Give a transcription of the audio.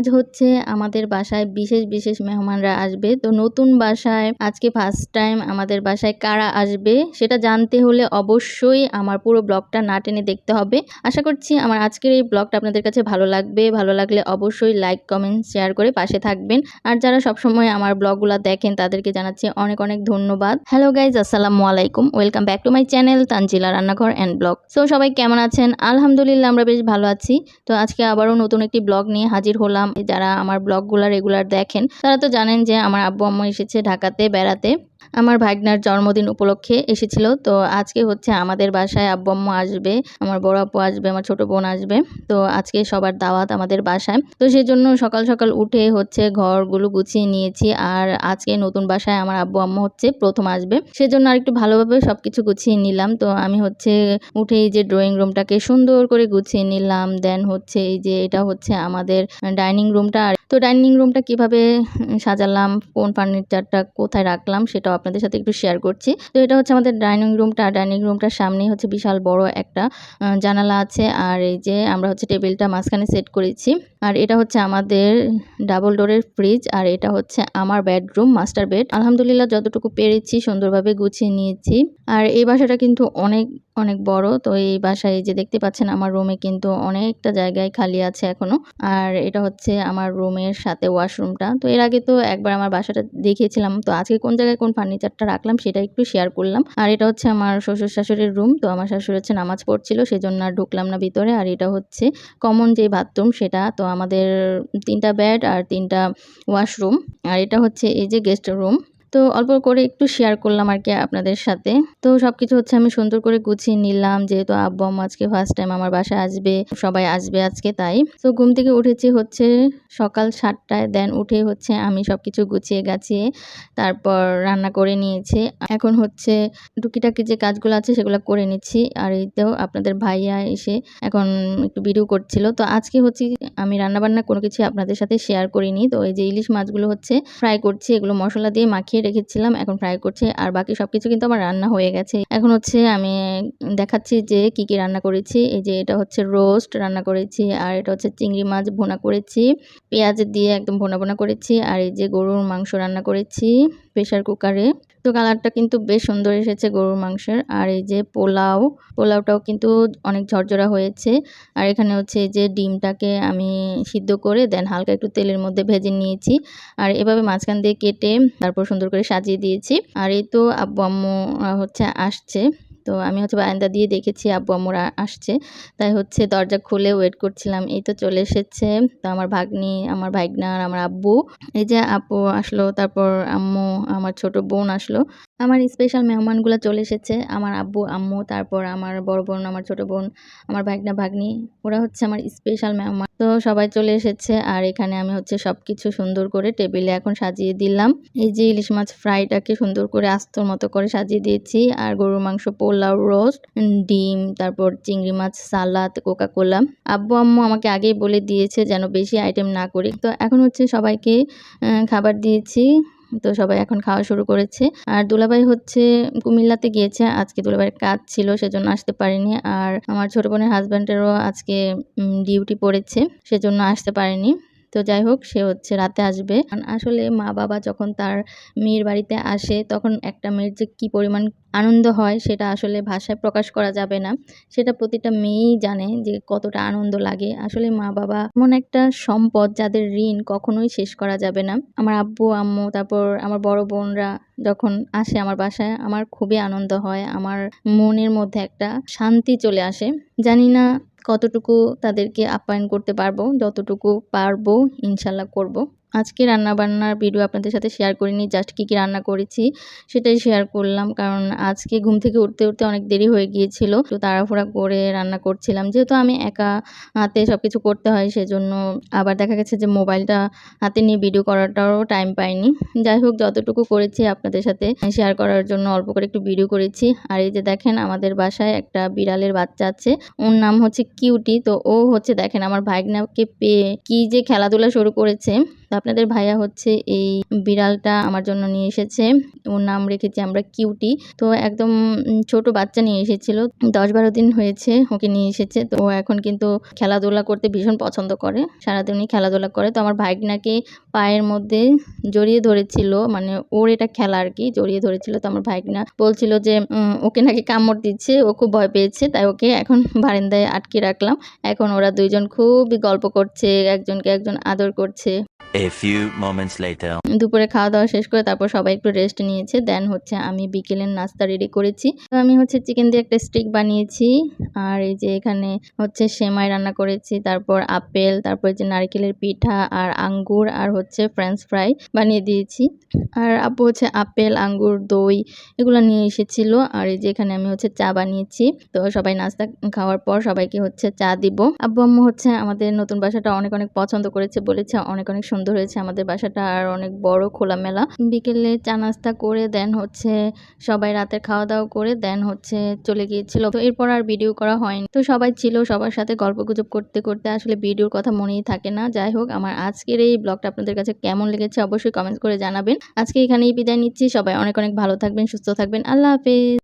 আজ হচ্ছে আমাদের বাসায় বিশেষ বিশেষ মেহমানরা আসবে। তো নতুন বাসায় আজকে ফার্স্ট টাইম আমাদের বাসায় কারা আসবে সেটা জানতে হলে অবশ্যই আমার পুরো ব্লগটা না টেনে দেখতে হবে। আশা করছি আমার আজকের এই ব্লগটা আপনাদের কাছে ভালো লাগবে। ভালো লাগলে অবশ্যই লাইক কমেন্ট শেয়ার করে পাশে থাকবেন। আর যারা সবসময় আমার ব্লগগুলো দেখেন তাদেরকে জানাচ্ছি অনেক অনেক ধন্যবাদ। হ্যালো গাইজ আসসালামু আলাইকুম। Welcome back to my channel Tanzila রান্নাঘর অ্যান্ড ব্লগ সো সবাই কেমন আছেন? আলহামদুলিল্লাহ আমরা বেশ ভালো আছি। তো আজকে আবারও নতুন একটি ব্লগ নিয়ে হাজির হলাম। যারা আমার ব্লগগুলো রেগুলার দেখেন, তারা তো জানেন যে আমার আব্বু আম্মু এসেছে ঢাকাতে বেড়াতে। আমার ভাগনার জন্মদিন উপলক্ষে এসেছিল। তো আজকে হচ্ছে আমাদের বাসায় আব্বু আম্মু আসবে, আমার বড় আপু আসবে, আমার ছোট বোন আসবে। তো আজকে সবার দাওয়াত আমাদের বাসায়। তো সেই জন্য সকাল সকাল উঠে হচ্ছে ঘরগুলো গুছিয়ে নিয়েছি। আর আজকে নতুন বাসায় আমার আব্বু আম্মু হচ্ছে প্রথম আসবে। সেজন্য আর একটু ভালোভাবে সব কিছু গুছিয়ে নিলাম। তো আমি হচ্ছে উঠে এই যে ড্রয়িং রুমটাকে সুন্দর করে গুছিয়ে নিলাম। দেন হচ্ছে এই যে এটা হচ্ছে আমাদের ডাইনিং রুমটা আর তো ডাইনিং রুমটা কীভাবে সাজালাম, কোন ফার্নিচারটা কোথায় রাখলাম সেটাও আপনাদের সাথে একটু শেয়ার করছি। তো এটা হচ্ছে আমাদের ডাইনিং রুমটা ডাইনিং রুমটার সামনেই হচ্ছে বিশাল বড় একটা জানালা আছে। আর এই যে আমরা হচ্ছে টেবিলটা মাঝখানে সেট করেছি। আর এটা হচ্ছে আমাদের ডাবল ডোরের ফ্রিজ আর এটা হচ্ছে আমার বেডরুম মাস্টার বেড আলহামদুলিল্লাহ যতটুকু পেরেছি সুন্দরভাবে গুছিয়ে নিয়েছি। আর এই বাসাটা কিন্তু অনেক অনেক বড়। তো এই বাসায় যে দেখতে পাচ্ছেন, আমার রুমে কিন্তু অনেকটা জায়গায় খালি আছে এখনও। আর এটা হচ্ছে আমার রুমের সাথে ওয়াশরুমটা তো এর আগে তো একবার আমার বাসাটা দেখিয়েছিলাম। তো আজকে কোন জায়গায় কোন ফার্নিচারটা রাখলাম, সেটা একটু শেয়ার করলাম। আর এটা হচ্ছে আমার শ্বশুর শাশুড়ির রুম তো আমার শাশুড়ি হচ্ছে নামাজ পড়ছিল সেই জন্য আর ঢুকলাম না ভিতরে। আর এটা হচ্ছে কমন যে বাথরুম সেটা তো আমাদের তিনটা বেড আর তিনটা ওয়াশরুম আর এটা হচ্ছে এই যে গেস্ট রুম তো অল্প করে একটু শেয়ার করলাম আর কি আপনাদের সাথে। তো সবকিছু হচ্ছে আমি সুন্দর করে গুছিয়ে নিলাম, যেহেতু আব্বু আম্মু আজকে ফার্স্ট টাইম আমার বাসায় আসবে, সবাই আসবে আজকে তাই। তো ঘুম থেকে উঠেছি হচ্ছে সকাল সাতটায় দেন উঠে হচ্ছে আমি সবকিছু গুছিয়ে গাছিয়ে তারপর রান্না করে নিয়েছি। এখন হচ্ছে টুকিটাকি যে কাজগুলো আছে সেগুলো করে নিচ্ছি। আর এই তো আপনাদের ভাইয়া এসে এখন একটু ভিডিও করছিল। তো আজকে হচ্ছে আমি রান্নাবান্না কোনো কিছু আপনাদের সাথে শেয়ার করিনি। তো এই যে ইলিশ মাছগুলো হচ্ছে ফ্রাই করছি, এগুলো মশলা দিয়ে মাখিয়ে রেখেছিলাম, এখন ফ্রাই করছি, আর বাকি সব কিছু কিন্তু আমার রান্না হয়ে গেছে। এখন হচ্ছে আমি দেখাচ্ছি যে কি কি রান্না করেছি। এই যে এটা হচ্ছে রোস্ট রান্না করেছি, আর এটা হচ্ছে চিংড়ি মাছ ভোনা করেছি, পেঁয়াজ দিয়ে একদম ভোনা ভোনা করেছি, আর এই যে গরুর মাংস রান্না করেছি প্রেশার কুকারে তো কালারটা কিন্তু বেশ সুন্দর এসেছে গরুর মাংসের। আর এই যে পোলাও, পোলাওটাও কিন্তু অনেক ঝরঝরা হয়েছে। আর এখানে হচ্ছে যে ডিমটাকে আমি সিদ্ধ করে দেন হালকা একটু তেলের মধ্যে ভেজে নিয়েছি। আর এভাবে মাঝখান দিয়ে কেটে তারপর সুন্দর করে সাজিয়ে দিয়েছি। আর এই তো আব্বু আম্মু হচ্ছে আসছে। তো আমি হচ্ছে বারান্দা দিয়ে দেখেছি আব্বু, আম্মুরা আসছে। তাই হচ্ছে দরজা খুলে ওয়েট করছিলাম। এই তো চলে এসেছে। তো আমার ভাগ্নি, আমার ভাইগনা আর আমার আব্বু। এই যে আপু আসলো, তারপর আম্মু, আমার ছোট বোন আসলো। আমার স্পেশাল মেহমানগুলো চলে এসেছে। আমার আব্বু, আম্মু, তারপর আমার বড় বোন, আমার ছোট বোন, আমার ভাগনা ভাগ্নি, ওরা হচ্ছে আমার স্পেশাল মেহমান। তো সবাই চলে এসেছে। আর এখানে আমি হচ্ছে সব কিছু সুন্দর করে টেবিলে এখন সাজিয়ে দিলাম। এই যে ইলিশ মাছ ফ্রাইটাকে সুন্দর করে আস্তর মতো করে সাজিয়ে দিয়েছি। আর গরুর মাংস, পোলাও, রোস্ট ডিম, তারপর চিংড়ি মাছ, সালাদ কোকা কোলা আব্বু, আম্মু আমাকে আগেই বলে দিয়েছে যেন বেশি আইটেম না করি। তো এখন হচ্ছে সবাইকে খাবার দিয়েছি। তো সবাই এখন খাওয়া শুরু করেছে। আর দুলাভাই হচ্ছে কুমিল্লাতে গিয়েছে। আজকে দুলাভাইয়ের কাজ ছিল, সেজন্য আসতে পারেনি। আর আমার ছোট বোনের হাজব্যান্ডেরও আজকে ডিউটি পড়েছে, সেজন্য আসতে পারেনি। তো যাই হোক, সে হচ্ছে রাতে আসবে। আসলে মা বাবা যখন তার মেয়ের বাড়িতে আসে, তখন একটা মেয়ের যে কী পরিমাণ আনন্দ হয়, সেটা আসলে ভাষায় প্রকাশ করা যাবে না। সেটা প্রতিটা মেয়েই জানে যে কতটা আনন্দ লাগে। আসলে মা বাবা এমন একটা সম্পদ যাদের ঋণ কখনোই শেষ করা যাবে না। আমার আব্বু, আম্মু, তারপর আমার বড় বোনরা যখন আসে আমার বাসায়, আমার খুবই আনন্দ হয়। আমার মনের মধ্যে একটা শান্তি চলে আসে। জানি না কতটুকু তাদেরকে আপ্যায়ন করতে পারব যতটুকু পারব ইনশাল্লাহ করব। আজকে রান্না বান্নার ভিডিও আপনাদের সাথে শেয়ার করিনি জাস্ট কী কী রান্না করেছি সেটাই শেয়ার করলাম। কারণ আজকে ঘুম থেকে উঠতে উঠতে অনেক দেরি হয়ে গিয়েছিল, তো তাড়াহুড়া করে রান্না করছিলাম। যেহেতু আমি একা হাতে সব কিছু করতে হয়, সেজন্য আবার দেখা গেছে যে মোবাইলটা হাতে নিয়ে ভিডিও করাটাও টাইম পাইনি। যাই হোক, যতটুকু করেছি আপনাদের সাথে শেয়ার করার জন্য অল্প করে একটু ভিডিও করেছি। আর এই যে দেখেন, আমাদের বাসায় একটা বিড়ালের বাচ্চা আছে, ওর নাম হচ্ছে কিউটি তো ও হচ্ছে, দেখেন, আমার ভাইগনাকে পেয়ে কি যে খেলাধুলা শুরু করেছে। তো আপনাদের ভাইয়া হচ্ছে এই বিড়ালটা আমার জন্য নিয়ে এসেছে। ওর নাম রেখেছি আমরা কিউটি। তো একদম ছোট বাচ্চা নিয়ে এসেছিল। দশ বারো দিন হয়েছে ওকে নিয়ে এসেছে। তো এখন কিন্তু খেলাধুলা করতে ভীষণ পছন্দ করে। সারাদিনই খেলাধুলা করে। তো আমার ভাইগনাকে পায়ের মধ্যে জড়িয়ে ধরেছিল। মানে ওর এটা খেলা আর কি, জড়িয়ে ধরেছিল। তো আমার ভাইগনা বলছিল যে ওকে নাকি কামড় দিচ্ছে, ও খুব ভয় পেয়েছে, তাই ওকে এখন বারান্দায় আটকে রাখলাম। এখন ওরা দুইজন খুবই গল্প করছে, একজনকে একজন আদর করছে। A few moments later. দুপুরে খাওয়া দাওয়া শেষ করে তারপর সবাই একটু রেস্ট নিয়েছে। দেন হচ্ছে আমি বিকেলের নাস্তা রেডি করেছি। তো আমি হচ্ছে চিকেন দিয়ে একটা স্টিক বানিয়েছি। আর এই যে এখানে হচ্ছে সেমাই রান্না করেছি, তারপর আপেল, তারপর যে নারকেলের পিঠা আর আঙ্গুর আর হচ্ছে ফ্রেঞ্চ ফ্রাই বানিয়ে দিয়েছি। আর আব্বু হচ্ছে আপেল, আঙ্গুর, দই এগুলো নিয়ে এসেছিল। আর এই যে এখানে আমি হচ্ছে চা বানিয়েছি। তো সবাই নাস্তা খাওয়ার পর সবাইকে হচ্ছে চা দিব। আব্বু আম্মু হচ্ছে আমাদের নতুন বাসাটা অনেক অনেক পছন্দ করেছে বলেছে, অনেক অনেক সুন্দর হয়েছে আমাদের বাসাটা আর অনেক বড় খোলামেলা। বিকেলে চা নাস্তা করে দেন হচ্ছে সবাই রাতে খাওয়া দাওয়া করে দেন হচ্ছে চলে গিয়েছিল। তো এরপর আর ভিডিও করা হয়নি। তো সবাই ছিল সবার সাথে গল্প গুজব করতে করতে আসলে ভিডিওর কথা মনেই থাকে না। যাই হোক, আমার আজকের এই ব্লগটা আপনাদের কাছে কেমন লেগেছে অবশ্যই কমেন্ট করে জানাবেন। আজকে এখানেই বিদায় নিচ্ছি। সবাই অনেক অনেক ভালো থাকবেন, সুস্থ থাকবেন। আল্লাহ হাফেজ।